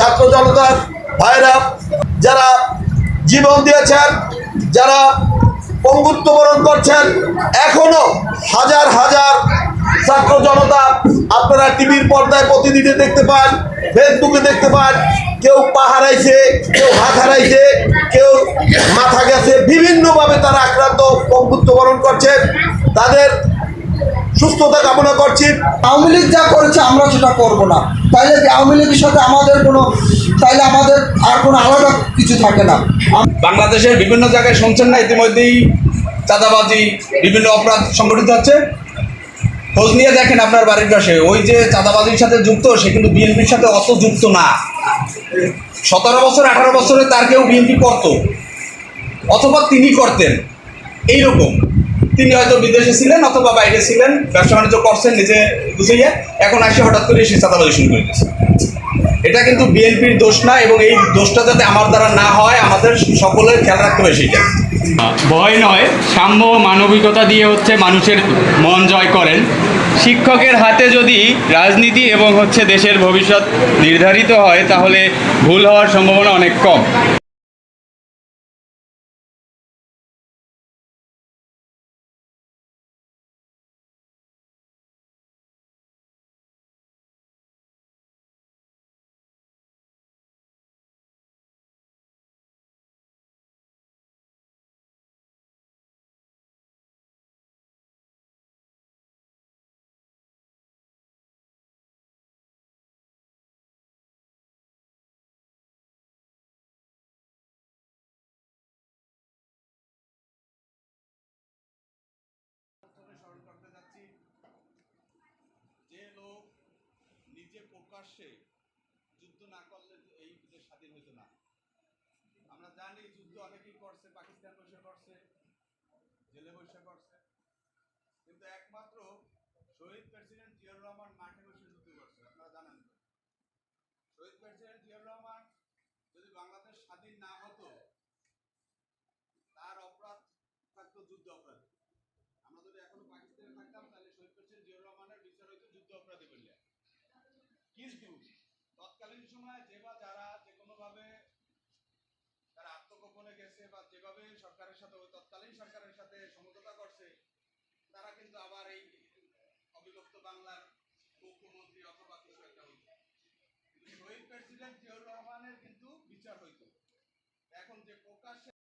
ছাত্র জনতার ভাইরা, যারা জীবন দিয়েছেন, যারা পঙ্গুত্ব বরণ করছেন, এখনও হাজার হাজার ছাত্র জনতা আপনারা টিভির পর্দায় প্রতিদিনে দেখতে পান, ফেসবুকে দেখতে পান, কেউ পা হারাইছে কেউ হাত হারাইছে, কেউ মাথা গেছে, বিভিন্নভাবে তারা আক্রান্ত, পঙ্গুত্ব বরণ করছেন। তাদের সুস্থতা কামনা করছি। আওয়ামী লীগ যা করেছে আমরা সেটা করব না। তাইলে আওয়ামী লীগের সাথে আমাদের কোনো তাইলে আমাদের আর কোনো আলাদা কিছু থাকে না। বাংলাদেশের বিভিন্ন জায়গায় শুনছেন না, ইতিমধ্যেই চাঁদাবাজি, বিভিন্ন অপরাধ সংগঠিত হচ্ছে। খোঁজ নিয়ে দেখেন আপনার বাড়ির পাশে। ওই যে চাঁদাবাজির সাথে যুক্ত, সে কিন্তু বিএনপির সাথে অত যুক্ত না। সতেরো বছর, আঠারো বছরে তার কেউ বিএনপি করত, অথবা তিনি করতেন। এইরকম। তিনি হয়তো বিদেশে ছিলেন অথবা বাইরে ছিলেন, ব্যবসা বাণিজ্য করছেন, নিজে বুঝিয়ে এখন আসে হঠাৎ করে সে চাঁদাবাজি শুরু করে দিয়েছে। এটা কিন্তু বিএনপির দোষ না এবং এই দোষটা যাতে আমার দ্বারা না হয়, আমাদের সকলের খেয়াল রাখতে হবে সেটা ভয় নয়, সাম্য মানবিকতা দিয়ে হচ্ছে মানুষের মন জয় করেন। শিক্ষকের হাতে যদি রাজনীতি এবং হচ্ছে দেশের ভবিষ্যৎ নির্ধারিত হয়, তাহলে ভুল হওয়ার সম্ভাবনা অনেক কম। নিজে প্রকাশ্যে যুদ্ধ না করলে এই দেশ স্বাধীন হতো না। আমরা জানি যুদ্ধ অনেকেই করছে, পাকিস্তান বসে করছে, জেলে বসে করছে। কিন্তু একমাত্র শহীদ প্রেসিডেন্ট জিয়াউর রহমান মাঠে বসে যুদ্ধ করছে, আপনারা জানেন তো। শহীদ প্রেসিডেন্ট জিয়াউর রহমান যদি বাংলাদেশ স্বাধীন না হতো, তার অপরাধ থাকতো যুদ্ধ অপরাধ। আমরা যদি এখনও পাকিস্তানে থাকতাম, তাহলে শহীদ প্রেসিডেন্ট জিয়াউর রহমানের বিচার হইতো কিন্তু তৎকালীন সময়ে যে বা যারা যে কোনোভাবে তারা আত্মগোপনে গেছে বা যেভাবে সরকারের সাথে ওই তৎকালীন সরকারের সাথে সমঝোতা করছে, তারা কিন্তু আবার এই অবিভক্ত বাংলার মুখ্যমন্ত্রী অথবা কিছু একটা হইতো শহীদ প্রেসিডেন্ট জিয়াউর রহমানের কিন্তু বিচার হইতো। এখন যে প্রকাশ্যে